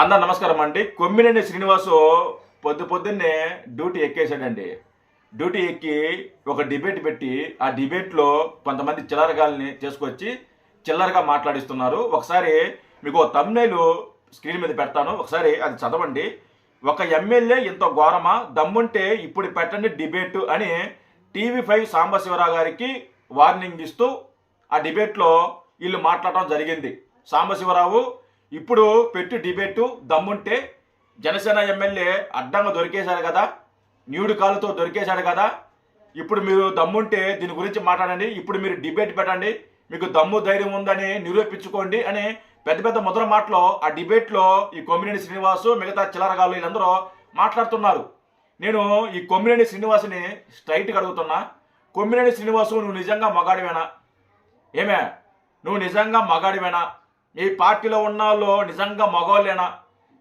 అందరు నమస్కారం అండి. కొమ్మినేని శ్రీనివాసు పొద్దు పొద్దున్నే డ్యూటీ ఎక్కేశాడండి. డ్యూటీ ఎక్కి ఒక డిబేట్ పెట్టి ఆ డిబేట్లో కొంతమంది చిల్లరగాల్ని తీసుకొచ్చి చిల్లరగా మాట్లాడిస్తున్నారు. ఒకసారి మీకు తమ్నైలు స్క్రీన్ మీద పెడతాను. ఒకసారి అది చదవండి. ఒక ఎమ్మెల్యే ఇంత ఘోరమా? దమ్ముంటే ఇప్పుడు పెట్టండి డిబేట్ అని టీవీ ఫైవ్ సాంబశివరావు గారికి వార్నింగ్ ఇస్తూ ఆ డిబేట్లో వీళ్ళు మాట్లాడటం జరిగింది. సాంబశివరావు ఇప్పుడు పెట్టి డిబేటు దమ్ముంటే జనసేన ఎమ్మెల్యే అడ్డంగా దొరికేశాడు కదా న్యూడు కాలుతో దొరికేశాడు కదా. ఇప్పుడు మీరు దమ్ముంటే దీని గురించి మాట్లాడండి ఇప్పుడు మీరు డిబేట్ పెట్టండి మీకు దమ్ము ధైర్యం ఉందని నిరూపించుకోండి అని పెద్ద పెద్ద ముద్ర మాటలో ఆ డిబేట్లో ఈ కొమ్మినేని శ్రీనివాసు మిగతా చిల్లరగాళ్ళు వీళ్ళందరూ మాట్లాడుతున్నారు. నేను ఈ కొమ్మినేని శ్రీనివాసుని స్ట్రైట్గా అడుగుతున్నా కొమ్మినేని శ్రీనివాసు నువ్వు నిజంగా మగాడివేనా? ఏమే? నువ్వు నిజంగా మగాడివేనా? మీ పార్టీలో ఉన్న వాళ్ళు నిజంగా మగవాళ్ళేనా?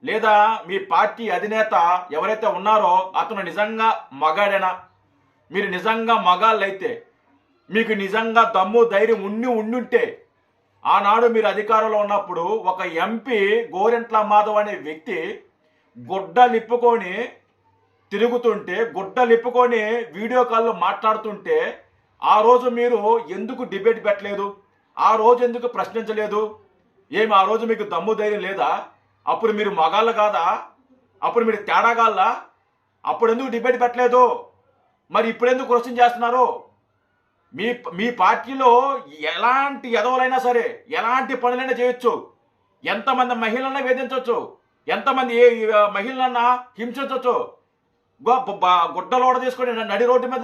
లేదా మీ పార్టీ అధినేత ఎవరైతే ఉన్నారో అతను నిజంగా మగాడేనా? మీరు నిజంగా మగాళ్ళైతే మీకు నిజంగా దమ్ము ధైర్యం ఉండి ఉండుంటే ఆనాడు మీరు అధికారంలో ఉన్నప్పుడు ఒక ఎంపీ గోరెంట్ల మాధవ్ అనే వ్యక్తి గుడ్డ లిప్పుకొని తిరుగుతుంటే గుడ్డ లిప్పుకొని వీడియో కాల్లో మాట్లాడుతుంటే ఆ రోజు మీరు ఎందుకు డిబేట్ పెట్టలేదు? ఆ రోజు ఎందుకు ప్రశ్నించలేదు? ఏమి ఆ రోజు మీకు దమ్ము ధైర్యం లేదా? అప్పుడు మీరు మగాళ్ళు కాదా? అప్పుడు మీరు తేడాగాళ్ళ అప్పుడు ఎందుకు డిబేట్ పెట్టలేదు? మరి ఇప్పుడు ఎందుకు క్వశ్చన్ చేస్తున్నారు? మీ మీ పార్టీలో ఎలాంటి ఎదవలైనా సరే ఎలాంటి పనులైనా చేయొచ్చు. ఎంతమంది మహిళలన్నా వేధించవచ్చు ఎంతమంది ఏ మహిళలన్నా హింసించవచ్చు గుడ్డలోడ తీసుకొని నడి రోడ్డు మీద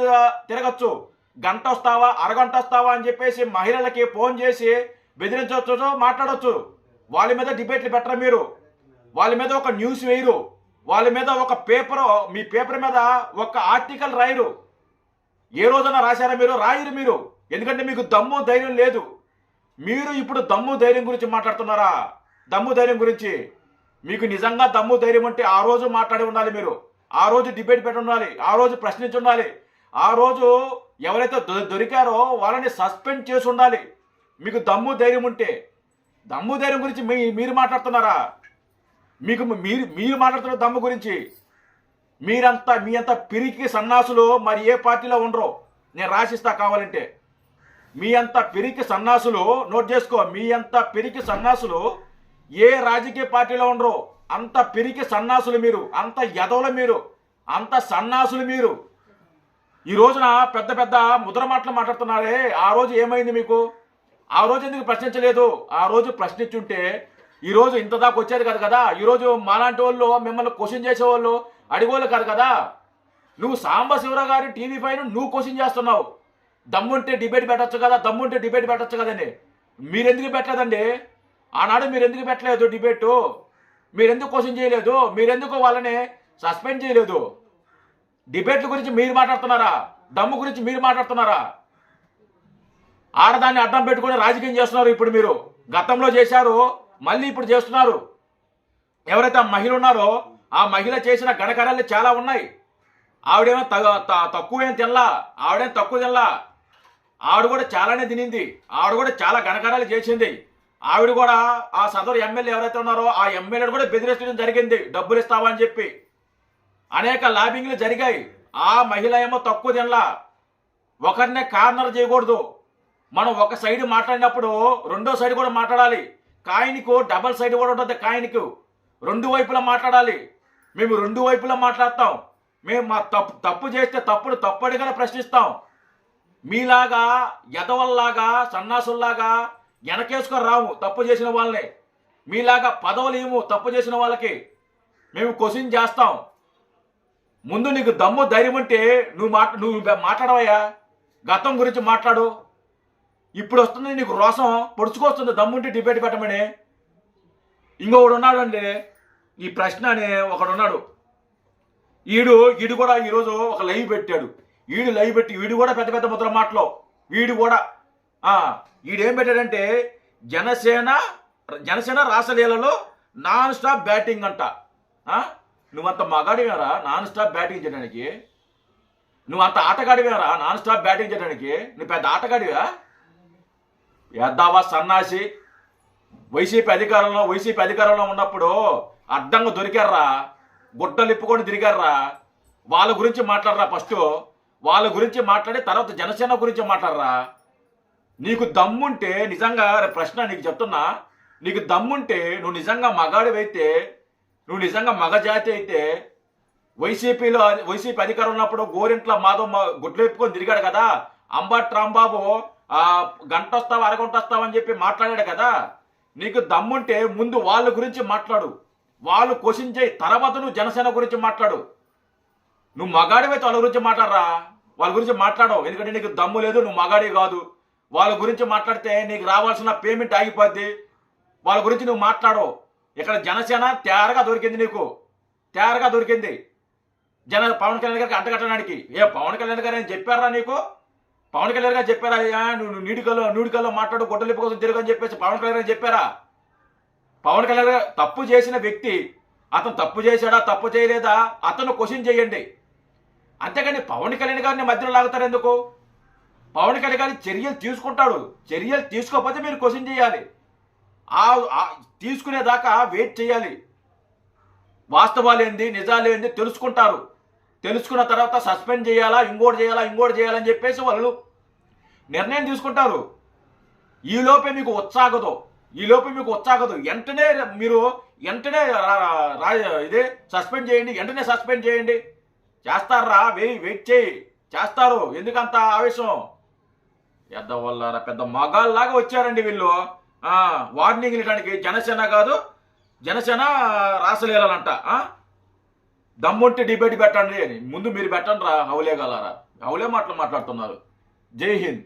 తిరగచ్చు. గంట వస్తావా? అరగంట వస్తావా? అని చెప్పేసి మహిళలకి ఫోన్ చేసి బెదిరించవచ్చు మాట్లాడవచ్చు వాళ్ళ మీద డిబేట్లు పెట్టరు మీరు? వాళ్ళ మీద ఒక న్యూస్ వేయరు. వాళ్ళ మీద ఒక పేపర్ మీ పేపర్ మీద ఒక ఆర్టికల్ రాయరు. ఏ రోజున రాశారా మీరు? రాయరు మీరు. ఎందుకంటే మీకు దమ్ము ధైర్యం లేదు. మీరు ఇప్పుడు దమ్ము ధైర్యం గురించి మాట్లాడుతున్నారా? దమ్ము ధైర్యం గురించి. మీకు నిజంగా దమ్ము ధైర్యం ఉంటే ఆ రోజు మాట్లాడి ఉండాలి మీరు. ఆ రోజు డిబేట్ పెట్టి ఉండాలి. ఆ రోజు ప్రశ్నించి ఉండాలి. ఆ రోజు ఎవరైతే దొ- దొరికారో వాళ్ళని సస్పెండ్ చేసి ఉండాలి. మీకు దమ్ము ధైర్యం ఉంటే దమ్ము ధైర్యం గురించి మీ మీరు మాట్లాడుతున్నారా? మీకు మీరు మీరు మాట్లాడుతున్న దమ్ము గురించి మీరంతా మీ అంత పిరికి సన్నాసులు మరి ఏ పార్టీలో ఉండరు నేను రాసిస్తా కావాలంటే. మీ అంత పిరికి సన్నాసులు నోట్ చేసుకో మీ అంత పిరికి సన్నాసులు ఏ రాజకీయ పార్టీలో ఉండరు అంత పిరికి సన్నాసులు మీరు అంత ఎదవలు మీరు అంత సన్నాసులు మీరు. ఈ రోజున పెద్ద పెద్ద ముద్ర మాటలు మాట్లాడుతున్నారే ఆ రోజు ఏమైంది మీకు? ఆ రోజు ఎందుకు ప్రశ్నించలేదు? ఆ రోజు ప్రశ్నించుంటే ఈ రోజు ఇంత దాకా వచ్చేది కాదు కదా? ఈరోజు మాలాంటి వాళ్ళు మిమ్మల్ని క్వశ్చన్ చేసేవాళ్ళు అడిగోళ్ళు కాదు కదా? నువ్వు సాంబశివరావు గారి టీవీ పైన నువ్వు క్వశ్చన్ చేస్తున్నావు. దమ్ముంటే డిబేట్ పెట్టచ్చు కదా దమ్ముంటే డిబేట్ పెట్టచ్చు కదండి మీరెందుకు పెట్టలేదండి? ఆనాడు మీరు ఎందుకు పెట్టలేదు డిబేటు? మీరెందుకు క్వశ్చన్ చేయలేదు? మీరెందుకు వాళ్ళని సస్పెండ్ చేయలేదు? డిబేట్ల గురించి మీరు మాట్లాడుతున్నారా? దమ్ము గురించి మీరు మాట్లాడుతున్నారా? ఆడదాన్ని అడ్డం పెట్టుకొని రాజకీయం చేస్తున్నారు ఇప్పుడు మీరు. గతంలో చేశారు మళ్ళీ ఇప్పుడు చేస్తున్నారు. ఎవరైతే ఆ మహిళ ఉన్నారో ఆ మహిళ చేసిన గణకరాలు చాలా ఉన్నాయి. ఆవిడేమో తగ- త- తక్కువేం తినలా ఆవిడేం తక్కువ తినలా. ఆవిడ కూడా చాలానే తినింది. ఆవిడ కూడా చాలా గణకరాలు చేసింది. ఆవిడ కూడా ఆ సదరు ఎమ్మెల్యే ఎవరైతే ఉన్నారో ఆ ఎమ్మెల్యే కూడా బెదిరించడం జరిగింది. డబ్బులు ఇస్తావా అని చెప్పి. అనేక లాబింగ్లు జరిగాయి. ఆ మహిళ ఏమో తక్కువ తినలా. ఒకరినే కార్నర్ చేయకూడదు. మనం ఒక సైడ్ మాట్లాడినప్పుడు రెండో సైడ్ కూడా మాట్లాడాలి. కాయిన్కు డబల్ సైడ్ కూడా ఉంటుంది కాయిన్కు. రెండు వైపులా మాట్లాడాలి. మేము రెండు వైపులా మాట్లాడతాం. మేము మా తప్పు తప్పు చేస్తే తప్పుడు తప్పడిగానే ప్రశ్నిస్తాం. మీలాగా ఎదవల్లాగా సన్నాసుల్లాగా వెనకేసుకొని రాము తప్పు చేసిన వాళ్ళని. మీలాగా పదవులు ఏమో తప్పు చేసిన వాళ్ళకి. మేము క్వశ్చన్ చేస్తాం. ముందు నీకు దమ్ము ధైర్యం ఉంటే నువ్వు మాట్లా నువ్వు మాట్లాడవయ్యా. గతం గురించి మాట్లాడు. ఇప్పుడు వస్తుంది నీకు రోసం పొడుచుకొస్తుంది దమ్ముంటే డిబేట్ పెట్టమని. ఇంకొకడు ఉన్నాడండి ఈ ప్రశ్న అనే ఒకడున్నాడు ఈడు ఈడు కూడా ఈరోజు ఒక లైవ్ పెట్టాడు. ఈడు లైవ్ పెట్టి వీడు కూడా పెద్ద పెద్ద ముద్ర మాటలో. వీడు కూడా ఆ, ఈడేం పెట్టాడంటే జనసేన జనసేన రాసలీలలో నాన్ స్టాప్ బ్యాటింగ్ అంట. ఆ? నువ్వంత మగాడివేరా నాన్ స్టాప్ బ్యాటింగ్ చేయడానికి? నువ్వు అంత ఆటగాడివేరా నాన్ స్టాప్ బ్యాటింగ్ చేయడానికి? నువ్వు పెద్ద ఆటగాడివా? ఎద్దావా సన్నాసి వైసీపీ అధికారంలో వైసీపీ అధికారంలో ఉన్నప్పుడు అడ్డంగా దొరికారా? గుడ్డలు ఇప్పుకొని తిరిగారా? వాళ్ళ గురించి మాట్లాడరా ఫస్ట్? వాళ్ళ గురించి మాట్లాడి తర్వాత జనసేన గురించి మాట్లాడరా? నీకు దమ్ముంటే నిజంగా ప్రశ్న నీకు చెప్తున్నా నీకు దమ్ముంటే నువ్వు నిజంగా మగాడివైతే నువ్వు నిజంగా మగజాతి అయితే వైసీపీలో వైసీపీ అధికారం ఉన్నప్పుడు గోరింట్ల మాధవ్ గుడ్లు ఎప్పుకొని తిరిగాడు కదా అంబట్ రాంబాబు గంట వస్తావు అరగంట వస్తావు అని చెప్పి మాట్లాడాడు కదా. నీకు దమ్ముంటే ముందు వాళ్ళ గురించి మాట్లాడు. వాళ్ళు క్వశ్చన్ చేయి తర్వాత నువ్వు జనసేన గురించి మాట్లాడు. నువ్వు మగాడివైతే వాళ్ళ గురించి మాట్లాడరా? వాళ్ళ గురించి మాట్లాడవు. ఎందుకంటే నీకు దమ్ము లేదు నువ్వు మగాడి కాదు. వాళ్ళ గురించి మాట్లాడితే నీకు రావాల్సిన పేమెంట్ ఆగిపోద్ది. వాళ్ళ గురించి నువ్వు మాట్లాడవు ఇక్కడ జనసేన తేరగా దొరికింది నీకు. తేరగా దొరికింది. జన పవన్ కళ్యాణ్ గారికి అంటగట్టడానికి. ఏ పవన్ కళ్యాణ్ గారు అని చెప్పారా నీకు? పవన్ కళ్యాణ్ గారు చెప్పారా? "అయ్యా, నువ్వు నీడికల్లో నూడికల్లో మాట్లాడు గొడ్డలిప్ప కోసం తిరుగు అని చెప్పేసి పవన్ కళ్యాణ్ గారు చెప్పారా? పవన్ కళ్యాణ్ గారు తప్పు చేసిన వ్యక్తి అతను తప్పు చేశాడా తప్పు చేయలేదా? అతను క్వశ్చన్ చేయండి. అంతేగాని పవన్ కళ్యాణ్ గారిని మధ్యలో లాగుతారు ఎందుకు? పవన్ కళ్యాణ్ గారి చర్యలు తీసుకుంటాడు. చర్యలు తీసుకోకపోతే మీరు క్వశ్చన్ చేయాలి. ఆ తీసుకునేదాకా వెయిట్ చేయాలి. వాస్తవాలు ఏంది నిజాలు ఏంది తెలుసుకుంటారు. తెలుసుకున్న తర్వాత సస్పెండ్ చేయాలా ఇంకోటి చేయాలా ఇంకోటి చేయాలని చెప్పేసి వాళ్ళు నిర్ణయం తీసుకుంటారు. ఈలోపే మీకు ఉత్సాగదు ఈలోపే మీకు ఉత్సాగదు వెంటనే మీరు వెంటనే రా- రా- ఇదే సస్పెండ్ చేయండి వెంటనే సస్పెండ్ చేయండి. చేస్తారా? వెయి వెయిట్ చేయి. చేస్తారు. ఎందుకంత ఆవేశం? పెద్ద వల్ల పెద్ద మగాళ్ళలాగా వచ్చారండి వీళ్ళు. వార్నింగ్ ఇవ్వడానికి జనసేన కాదు జనసేన రాసలేలంట దమ్ముంటే డిబేట్ పెట్టండి అని. ముందు మీరు పెట్టండి రా హౌలే గలరా. హౌలే మాటలు మాట్లాడుతున్నారు. జై హింద్.